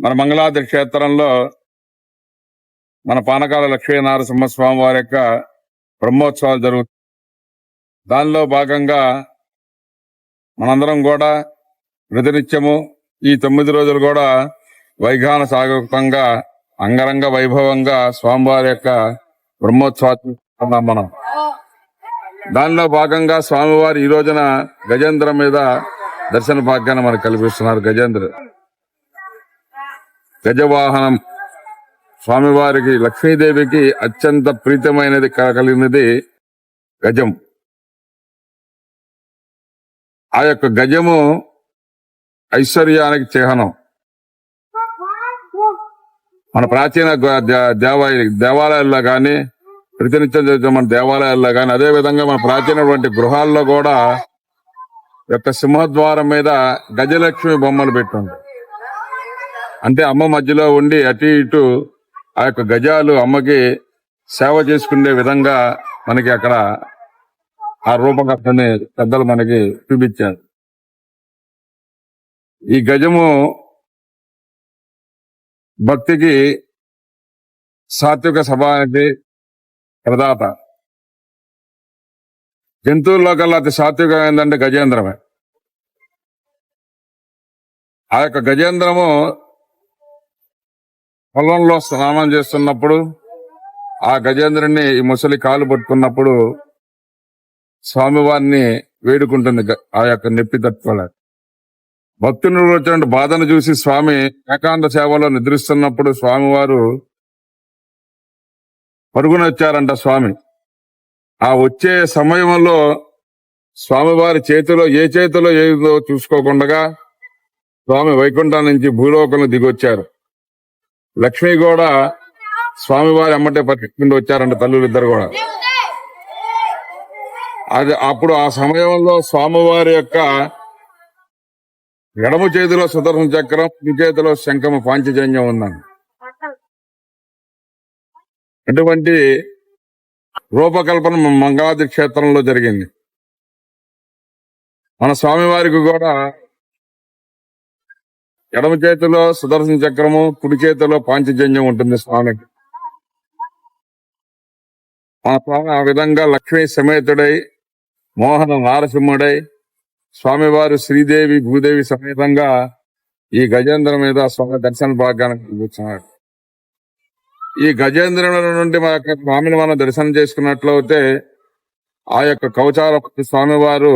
మన మంగళాద్రి క్షేత్రంలో మన పానకాల లక్ష్మీనారసింహ స్వామి వారి యొక్క బ్రహ్మోత్సవాలు జరుగుతాయి దానిలో భాగంగా మనందరం కూడా ప్రతినిత్యము ఈ తొమ్మిది రోజులు కూడా వైఘాన సాగుతంగా అంగరంగ వైభవంగా స్వామివారి యొక్క బ్రహ్మోత్సవాలు మనం. దానిలో భాగంగా స్వామివారు ఈ రోజున గజేంద్రం మీద దర్శన భాగ్యాన్ని మనకు కల్పిస్తున్నారు గజేంద్ర. గజవాహనం స్వామివారికి లక్ష్మీదేవికి అత్యంత ప్రీతమైనది కలిగినది గజం. ఆ యొక్క గజము ఐశ్వర్యానికి చిహ్నం. మన ప్రాచీన దేవాలయ దేవాలయాల్లో కానీ ప్రతినిత్యం చేసే మన దేవాలయాల్లో కానీ అదే విధంగా మన ప్రాచీనటువంటి గృహాల్లో కూడా యొక్క సింహద్వారం మీద గజలక్ష్మి బొమ్మలు పెట్టుంది అంటే అమ్మ మధ్యలో ఉండి అటు ఇటు ఆ యొక్క గజాలు అమ్మకి సేవ చేసుకునే విధంగా మనకి అక్కడ ఆ రూపకర్తని పెద్దలు మనకి చూపించారు. ఈ గజము భక్తికి సాత్విక సభానికి ప్రదాత. జంతువుల్లో కల్లా అతి సాత్వికం ఏంటంటే గజేంద్రమే. ఆ యొక్క గజేంద్రము పొలంలో స్నానం చేస్తున్నప్పుడు ఆ గజేంద్రుని ఈ ముసలి కాలు పట్టుకున్నప్పుడు స్వామివారిని వేడుకుంటుంది ఆ యొక్క నొప్పి తట్టుకోలేక. భక్తుని వచ్చినటువంటి బాధను చూసి స్వామి ఏకాంత సేవలో నిద్రిస్తున్నప్పుడు స్వామివారు పరుగున వచ్చారంట స్వామి. ఆ వచ్చే సమయంలో స్వామివారి చేతిలో ఏ చేతిలో ఏదో చూసుకోకుండా స్వామి వైకుంఠం నుంచి భూలోకంలో దిగొచ్చారు. లక్ష్మి కూడా స్వామివారి అమ్మటే పట్టుకుంటూ వచ్చారంట తల్లులు ఇద్దరు కూడా. అది అప్పుడు ఆ సమయంలో స్వామివారి యొక్క ఎడమ చేతిలో సుదర్శన చక్రం కుడి చేతిలో శంఖము పాంచజన్యం ఉన్నాను అటువంటి రూపకల్పన మంగళాది క్షేత్రంలో జరిగింది. మన స్వామివారికి కూడా ఎడమ చేతిలో సుదర్శన చక్రము కుడి చేతిలో పాంచజన్యం ఉంటుంది స్వామికి. ఆ స్వామి ఆ విధంగా లక్ష్మీ సమేతుడై మోహన నారసింహుడై స్వామివారు శ్రీదేవి భూదేవి సమేతంగా ఈ గజేంద్ర మీద స్వామి దర్శన భాగ్యానికి కూర్చున్నాడు ఈ గజేంద్రుల నుండి మన యొక్క స్వామిని మనం దర్శనం చేసుకున్నట్లయితే ఆ యొక్క కవచాల స్వామివారు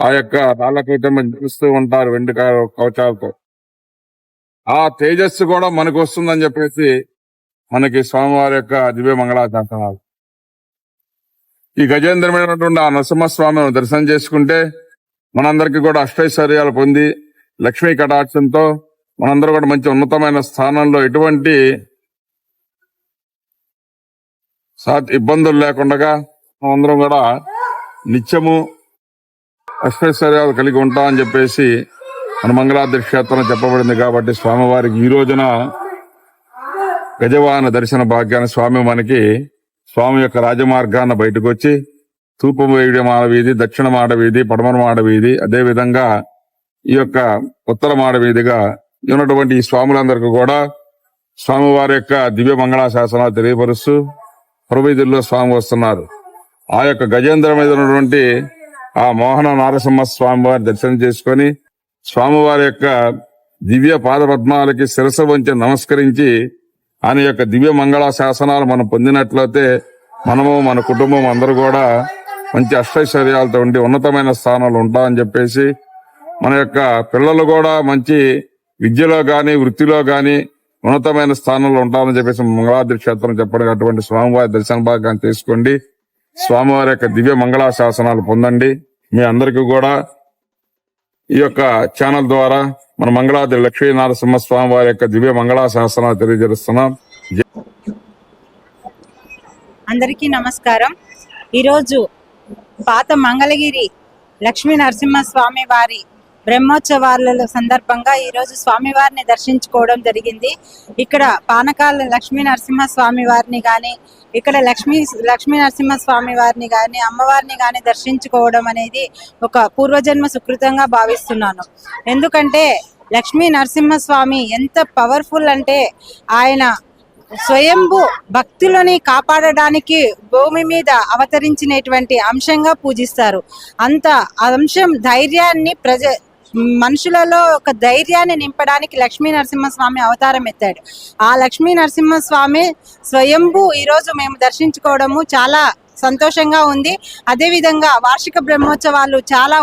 ఆ యొక్క రాళ్ళకైతే చూస్తూ ఉంటారు వెండి కవచాలతో ఆ తేజస్సు కూడా మనకు వస్తుందని చెప్పేసి మనకి స్వామివారి యొక్క దివ్య మంగళాశాసనాలు. ఈ గజేంద్రమైనటువంటి ఆ నరసింహస్వామిని దర్శనం చేసుకుంటే మనందరికీ కూడా అష్టైశ్వర్యాలు పొంది లక్ష్మీ కటాక్షంతో మనందరూ కూడా మంచి ఉన్నతమైన స్థానంలో ఎటువంటి ఇబ్బందులు లేకుండా మనందరం కూడా నిత్యము అష్టైశ్వర్యాలు కలిగి ఉంటామని చెప్పేసి హనుమంగళాద్రి క్షేత్రం చెప్పబడింది కాబట్టి స్వామివారికి ఈ రోజున గజవాహన దర్శన భాగ్యాన్ని స్వామి మనకి స్వామి యొక్క రాజమార్గాన్ని బయటకు వచ్చి తూర్పు వేయుడి మాడ దక్షిణ మాడవీధి పడమర మాడవీధి అదేవిధంగా ఈ యొక్క ఉత్తర మాడవీధిగా ఉన్నటువంటి ఈ స్వాములందరికీ కూడా స్వామివారి యొక్క దివ్య మంగళ శాసనాలు తెలియపరుస్తూ పురవీధుల్లో స్వామి వస్తున్నారు. ఆ యొక్క గజేంద్ర మీద ఉన్నటువంటి ఆ మోహన నారసింహ స్వామి వారి దర్శనం చేసుకొని స్వామివారి యొక్క దివ్య పాదపద్మాలకి శిరస వంచి నమస్కరించి ఆయన యొక్క దివ్య మంగళ శాసనాలు మనం పొందినట్లయితే మనము మన కుటుంబం అందరూ కూడా మంచి అష్టైశ్వర్యాలతో ఉండి ఉన్నతమైన స్థానాలు ఉంటామని చెప్పేసి మన యొక్క పిల్లలు కూడా మంచి విద్యలో కానీ వృత్తిలో కానీ ఉన్నతమైన స్థానంలో ఉంటామని చెప్పేసి మంగళాద్రి క్షేత్రం చెప్పడం అటువంటి స్వామివారి దర్శన భాగాన్ని తీసుకోండి. స్వామివారి యొక్క దివ్య మంగళ శాసనాలు పొందండి. మీ అందరికీ కూడా ఈ యొక్క ఛానల్ ద్వారా మన మంగళాద్రి లక్ష్మీ నరసింహ స్వామి వారి యొక్క దివ్య మంగళా శాసనాలు తెలియజేస్తున్నాం. అందరికీ నమస్కారం. ఈరోజు పాత మంగళగిరి లక్ష్మీ నరసింహస్వామి వారి బ్రహ్మోత్సవాల సందర్భంగా ఈరోజు స్వామివారిని దర్శించుకోవడం జరిగింది. ఇక్కడ పానకాల లక్ష్మీ నరసింహస్వామి వారిని కానీ ఇక్కడ లక్ష్మీ లక్ష్మీ నరసింహస్వామి వారిని కానీ అమ్మవారిని కానీ దర్శించుకోవడం అనేది ఒక పూర్వజన్మ సుకృతంగా భావిస్తున్నాను. ఎందుకంటే లక్ష్మీ నరసింహస్వామి ఎంత పవర్ఫుల్ అంటే ఆయన స్వయంభు భక్తులని కాపాడడానికి భూమి మీద అవతరించినటువంటి అంశంగా పూజిస్తారు. అంత అంశం ధైర్యాన్ని ప్రజ మనుషులలో ఒక ధైర్యాన్ని నింపడానికి లక్ష్మీ నరసింహస్వామి అవతారం ఎత్తాడు. ఆ లక్ష్మీ నరసింహస్వామి స్వయంభూ ఈరోజు మేము దర్శించుకోవడము చాలా సంతోషంగా ఉంది. అదేవిధంగా వార్షిక బ్రహ్మోత్సవాలు చాలా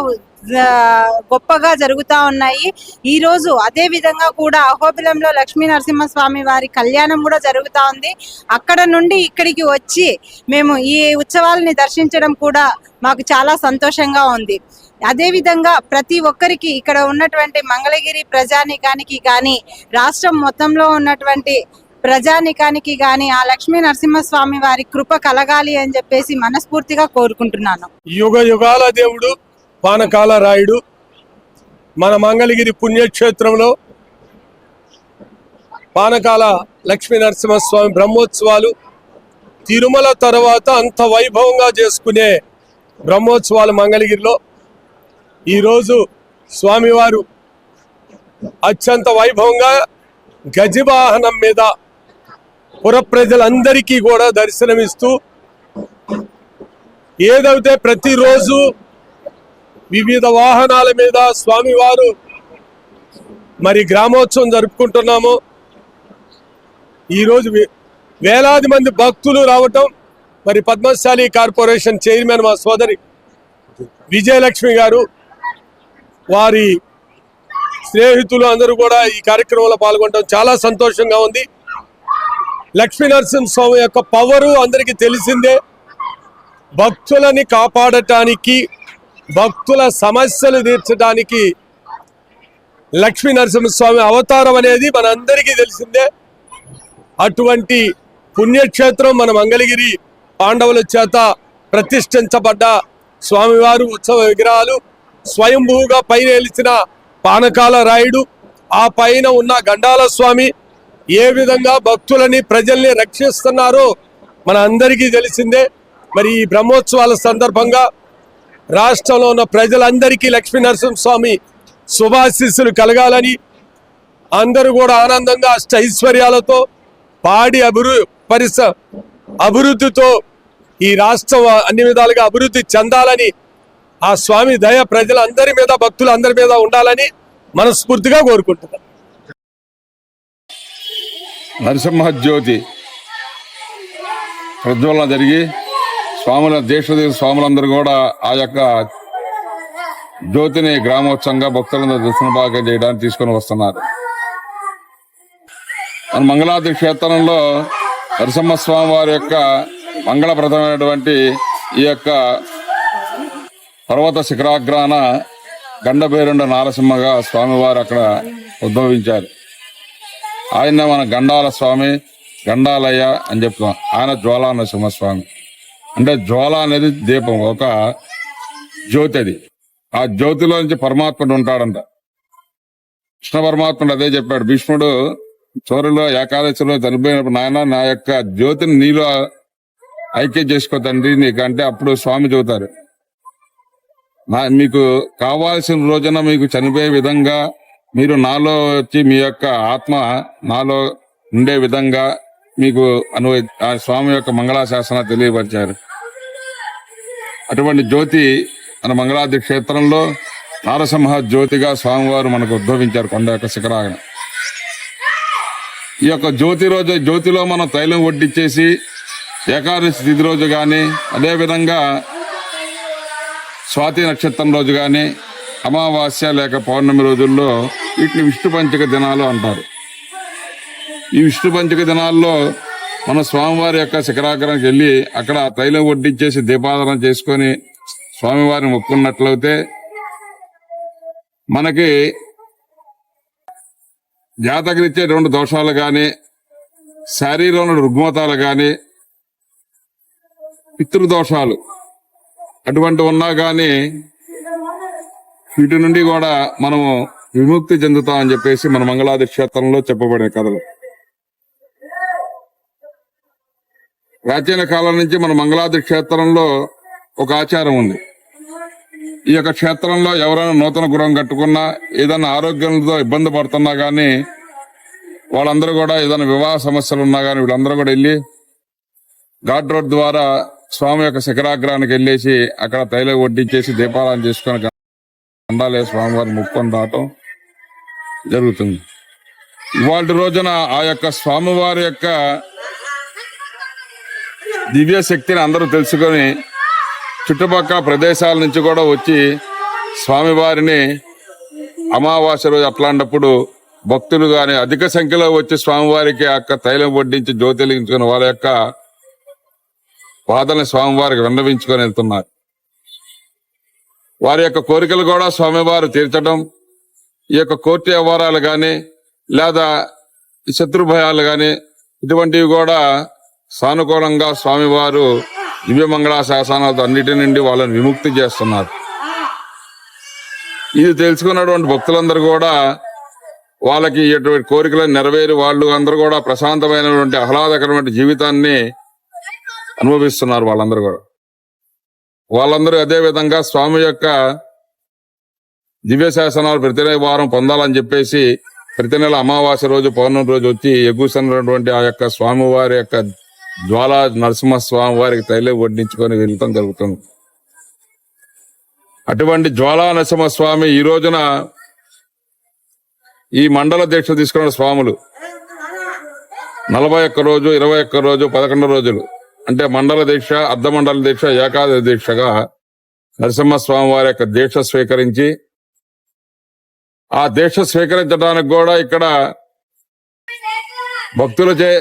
గొప్పగా జరుగుతూ ఉన్నాయి. ఈ రోజు అదే విధంగా కూడా అహోబిలంలో లక్ష్మీ నరసింహస్వామి వారి కళ్యాణం కూడా జరుగుతూ ఉంది. అక్కడ నుండి ఇక్కడికి వచ్చి మేము ఈ ఉత్సవాలని దర్శించడం కూడా మాకు చాలా సంతోషంగా ఉంది. అదేవిధంగా ప్రతి ఒక్కరికి ఇక్కడ ఉన్నటువంటి మంగళగిరి ప్రజానికానికి కానీ రాష్ట్రం మొత్తంలో ఉన్నటువంటి ప్రజానికానికి కానీ ఆ లక్ష్మీ నరసింహస్వామి వారి కృప కలగాలి అని చెప్పేసి మనస్ఫూర్తిగా కోరుకుంటున్నాను. యుగ యుగాల దేవుడు పానకాల రాయుడు మన మంగళగిరి పుణ్యక్షేత్రంలో పానకాల లక్ష్మీ నరసింహస్వామి బ్రహ్మోత్సవాలు తిరుమల తర్వాత అంత వైభవంగా చేసుకునే బ్రహ్మోత్సవాలు మంగళగిరిలో. ఈరోజు స్వామివారు అత్యంత వైభవంగా గజవాహనం మీద పుర ప్రజలందరికీ కూడా దర్శనమిస్తూ ఏదైతే ప్రతిరోజు వివిధ వాహనాల మీద స్వామివారు మరి గ్రామోత్సవం జరుపుకుంటున్నాము ఈరోజు వేలాది మంది భక్తులు రావటం మరి పద్మశాలి కార్పొరేషన్ చైర్మన్ మా సోదరి విజయలక్ష్మి గారు వారి స్నేహితులు అందరూ కూడా ఈ కార్యక్రమంలో పాల్గొనడం చాలా సంతోషంగా ఉంది. లక్ష్మీనరసింహస్వామి స్వామి యొక్క పవరు అందరికీ తెలిసిందే. భక్తులని కాపాడటానికి భక్తుల సమస్యలు తీర్చడానికి లక్ష్మీ నరసింహస్వామి అవతారం అనేది మనందరికీ తెలిసిందే. అటువంటి పుణ్యక్షేత్రం మన మంగళగిరి పాండవుల చేత ప్రతిష్ఠించబడ్డ స్వామివారు ఉత్సవ విగ్రహాలు స్వయంభూగా పైన వెలిసిన పానకాల రాయుడు ఆ పైన ఉన్న గండాల స్వామి ఏ విధంగా భక్తులని ప్రజల్ని రక్షిస్తున్నారో మన అందరికీ తెలిసిందే. మరి ఈ బ్రహ్మోత్సవాల సందర్భంగా రాష్ట్రంలో ఉన్న ప్రజలందరికీ లక్ష్మీ నరసింహస్వామి శుభాశీస్సులు కలగాలని అందరూ కూడా ఆనందంగా అష్ట ఐశ్వర్యాలతో పాడి అభివృ పరిస అభివృద్ధితో ఈ రాష్ట్రం అన్ని విధాలుగా అభివృద్ధి చెందాలని ఆ స్వామి దయ ప్రజలందరి మీద భక్తులు అందరి మీద ఉండాలని మనస్ఫూర్తిగా కోరుకుంటున్నాను నరసింహ జ్యోతి ప్రజ్వలన జరిగి స్వాముల దేశ స్వాములందరూ కూడా ఆ యొక్క జ్యోతిని గ్రామోత్సవంగా భక్తులందరూ దర్శన భాగం చేయడానికి తీసుకొని వస్తున్నారు. మన మంగళాద్రి క్షేత్రంలో నరసింహ స్వామి వారి యొక్క మంగళప్రదమైనటువంటి ఈ యొక్క పర్వత శిఖరాగ్రాన గండబేరుండ నారసింహగా స్వామివారు అక్కడ ఉద్భవించారు. ఆయన మన గండాల స్వామి గండాలయ్య అని చెప్తాం ఆయన జ్వాలా నరసింహస్వామి. అంటే జ్వాల అనేది దీపం ఒక జ్యోతి అది. ఆ జ్యోతిలో నుంచి పరమాత్ముడు ఉంటాడంట. కృష్ణ పరమాత్ముడు అదే చెప్పాడు. భీష్ముడు చోరులో ఏకాదశిలో చనిపోయినప్పుడు నాయన నా యొక్క జ్యోతిని నీలో ఐక్యం చేసుకో తండ్రి నీకంటే అప్పుడు స్వామి చెబుతారు. మీకు కావాల్సిన రోజున మీకు చనిపోయే విధంగా మీరు నాలో వచ్చి మీ యొక్క ఆత్మ నాలో ఉండే విధంగా మీకు అను ఆ స్వామి యొక్క మంగళాశాసన తెలియపరిచారు. అటువంటి జ్యోతి మన మంగళాది క్షేత్రంలో నారసింహ జ్యోతిగా స్వామివారు మనకు ఉద్భవించారు కొండ యొక్క శిఖరాగన ఈ యొక్క జ్యోతి రోజు జ్యోతిలో మనం తైలం వడ్డిచ్చేసి ఏకాదశి తిథి రోజు కానీ అదేవిధంగా స్వాతి నక్షత్రం రోజు కానీ అమావాస్య లేక పౌర్ణమి రోజుల్లో వీటిని విష్ణు పంచక దినాలు అంటారు. ఈ విష్ణు పంచక దినాల్లో మన స్వామివారి యొక్క శిఖరాగ్రానికి వెళ్ళి అక్కడ తైలం వడ్డించేసి దీపారాధన చేసుకొని స్వామివారిని మొక్కున్నట్లయితే మనకి జాతకరిచ్చే రెండు దోషాలు కానీ శారీరంలో రుగ్మతాలు కానీ పితృదోషాలు అటువంటి ఉన్నా కానీ వీటి నుండి కూడా మనము విముక్తి చెందుతాం అని చెప్పేసి మన మంగళాది క్షేత్రంలో చెప్పబడిన కథలు. ప్రాచీన కాలం నుంచి మన మంగళాది క్షేత్రంలో ఒక ఆచారం ఉంది. ఈ యొక్క క్షేత్రంలో ఎవరైనా నూతన గృహం కట్టుకున్నా ఏదైనా ఆరోగ్యంతో ఇబ్బంది పడుతున్నా కానీ వాళ్ళందరూ కూడా ఏదైనా వివాహ సమస్యలు ఉన్నా కానీ వీళ్ళందరూ కూడా వెళ్ళి ఘాట్ రోడ్ ద్వారా స్వామి యొక్క శిఖరాగ్రానికి వెళ్ళేసి అక్కడ తైలం వడ్డించేసి దీపారాధన చేసుకొని ఉండాలి స్వామివారి ముక్కొని రావటం జరుగుతుంది. ఇవాళ రోజున ఆ యొక్క స్వామివారి యొక్క దివ్య శక్తిని అందరూ తెలుసుకొని చుట్టుపక్కల ప్రదేశాల నుంచి కూడా వచ్చి స్వామివారిని అమావాస్య రోజు అట్లాంటప్పుడు భక్తులు కానీ అధిక సంఖ్యలో వచ్చి స్వామివారికి యొక్క తైలం వడ్డించి జ్యోతిలించుకుని వాళ్ళ యొక్క బాధల్ని స్వామివారికి విన్నవించుకొని వెళ్తున్నారు. వారి యొక్క కోరికలు కూడా స్వామివారు తీర్చడం ఈ యొక్క కోర్టు వ్యవహారాలు కానీ లేదా శత్రుభయాలు కానీ ఇటువంటివి కూడా సానుకూలంగా స్వామివారు దివ్యమంగళ శాసనాలతో అన్నిటి నుండి వాళ్ళని విముక్తి చేస్తున్నారు. ఇది తెలుసుకున్నటువంటి భక్తులందరూ కూడా వాళ్ళకి ఇటువంటి కోరికలను నెరవేరి వాళ్ళు అందరూ కూడా ప్రశాంతమైనటువంటి ఆహ్లాదకరమైన జీవితాన్ని అనుభవిస్తున్నారు వాళ్ళందరూ కూడా. వాళ్ళందరూ అదే విధంగా స్వామి యొక్క దివ్య శాసనాలు ప్రతి వారం పొందాలని చెప్పేసి ప్రతి నెల అమావాస్య రోజు పౌర్ణమి రోజు వచ్చి ఎగుస్తున్నటువంటి ఆ యొక్క స్వామివారి యొక్క జ్వాలా నరసింహ స్వామి వారికి తైలే వడ్డించుకొని వెళ్ళటం జరుగుతుంది. అటువంటి జ్వాలా నరసింహ స్వామి ఈ రోజున ఈ మండల దీక్ష తీసుకున్న స్వాములు. నలభై ఒక్క రోజు ఇరవై ఒక్క రోజు పదకొండు రోజులు. అంటే మండల దీక్ష అర్ధ మండల దీక్ష ఏకాదశి దీక్షగా నరసింహస్వామి వారి యొక్క దీక్ష స్వీకరించి ఆ దీక్ష స్వీకరించడానికి కూడా ఇక్కడ భక్తులచే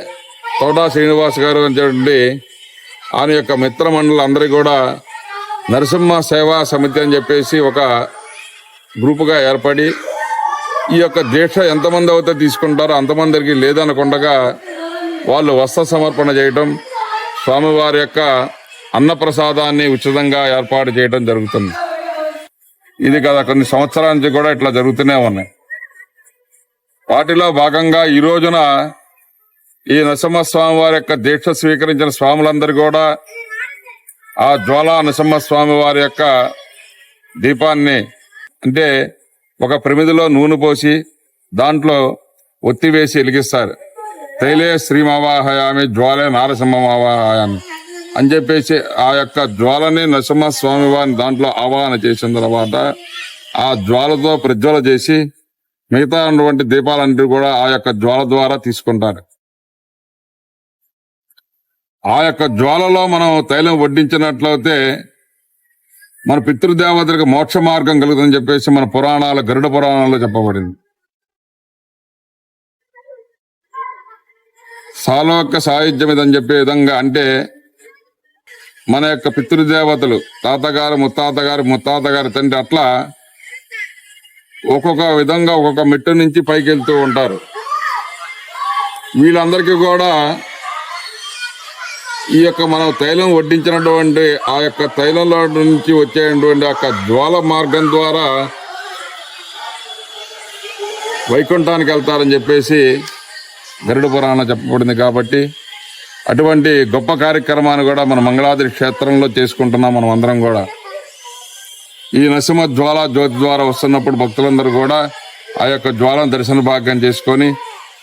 తోటా శ్రీనివాస్ గారు అనేటువంటి ఆయన యొక్క మిత్ర అందరి కూడా నరసింహ సేవా సమితి అని చెప్పేసి ఒక గ్రూపుగా ఏర్పడి ఈ యొక్క దీక్ష ఎంతమంది అయితే తీసుకుంటారో అంతమందికి లేదనకుండగా వాళ్ళు వస్త్ర సమర్పణ చేయటం స్వామివారి యొక్క అన్నప్రసాదాన్ని ఉచితంగా ఏర్పాటు చేయడం జరుగుతుంది. ఇది కదా కొన్ని సంవత్సరాల నుంచి కూడా ఇట్లా జరుగుతూనే ఉన్నాయి. వాటిలో భాగంగా ఈ రోజున ఈ నరసింహస్వామి వారి యొక్క దీక్ష స్వీకరించిన స్వాములందరూ కూడా ఆ జ్వాలా నరసింహస్వామి వారి యొక్క దీపాన్ని అంటే ఒక ప్రమిదిలో నూనె పోసి దాంట్లో ఒత్తి వేసి వెలిగిస్తారు. తైలే శ్రీమావాహయామి జ్వాలే నారసింహమావాహయామి అని చెప్పేసి ఆ యొక్క జ్వాలని నరసింహస్వామి వారిని దాంట్లో ఆవాహన చేసిన తర్వాత ఆ జ్వాలతో ప్రజ్వల చేసి మిగతా ఉన్నటువంటి దీపాలన్నిటి కూడా ఆ యొక్క జ్వాల ద్వారా తీసుకుంటారు. ఆ యొక్క జ్వాలలో మనం తైలం వడ్డించినట్లయితే మన పితృదేవతలకు మోక్ష మార్గం కలుగుతుందని చెప్పేసి మన పురాణాల గరుడ పురాణాల్లో చెప్పబడింది. సాలోక సాహిత్యం ఇదని చెప్పే విధంగా అంటే మన యొక్క పితృదేవతలు తాతగారు ముత్తాతగారు ముత్తాతగారు తండ్రి అట్లా ఒక్కొక్క విధంగా ఒక్కొక్క మెట్టు నుంచి పైకి వెళ్తూ ఉంటారు. వీళ్ళందరికీ కూడా ఈ యొక్క మనం తైలం వడ్డించినటువంటి ఆ యొక్క తైలంలో నుంచి వచ్చేటువంటి ఆ యొక్క జ్వాల మార్గం ద్వారా వైకుంఠానికి వెళ్తారని చెప్పేసి గరుడ పురాణం చెప్పబడింది కాబట్టి అటువంటి గొప్ప కార్యక్రమాన్ని కూడా మన మంగళాద్రి క్షేత్రంలో చేసుకుంటున్నాం మనం అందరం కూడా. ఈ నరసింహ జ్వాల జ్యోతి ద్వారా వస్తున్నప్పుడు భక్తులందరూ కూడా ఆ యొక్క జ్వాలను దర్శన భాగ్యం చేసుకొని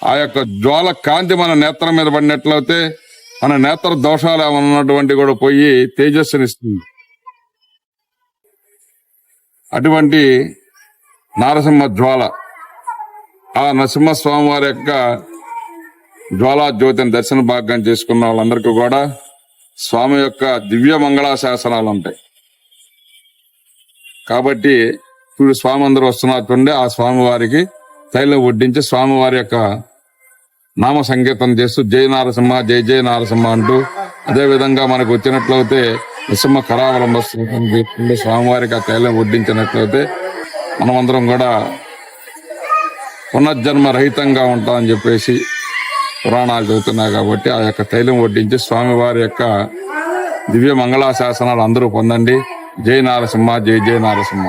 ఆ యొక్క జ్వాల కాంతి మన నేత్రం మీద పడినట్లయితే మన నేత్ర దోషాలు ఏమైనా ఉన్నటువంటి కూడా పోయి తేజస్సునిస్తుంది అటువంటి నారసింహ జ్వాల ఆ నరసింహస్వామి వారి యొక్క జ్వాలా జ్యోతిని దర్శన భాగ్యం చేసుకున్న వాళ్ళందరికీ కూడా స్వామి యొక్క దివ్య మంగళా శాసనాలు ఉంటాయి. కాబట్టి ఇప్పుడు స్వామి అందరూ వస్తున్నట్టుండే ఆ స్వామివారికి తైలం వడ్డించి స్వామివారి యొక్క నామ సంకీర్తన చేస్తూ జయ నారసింహ జై జయ నారసింహ అంటూ అదేవిధంగా మనకు వచ్చినట్లయితే నరసింహ కరావలంబస్తుంది స్వామివారికి ఆ తైలం వడ్డించినట్లయితే మనమందరం కూడా పునర్జన్మ రహితంగా ఉంటామని చెప్పేసి పురాణాలు చెబుతున్నాయి కాబట్టి ఆ యొక్క తైలం వడ్డించి స్వామివారి యొక్క దివ్య మంగళాశాసనాలు అందరూ పొందండి. జై నారసింహ జై జయ నారసింహ.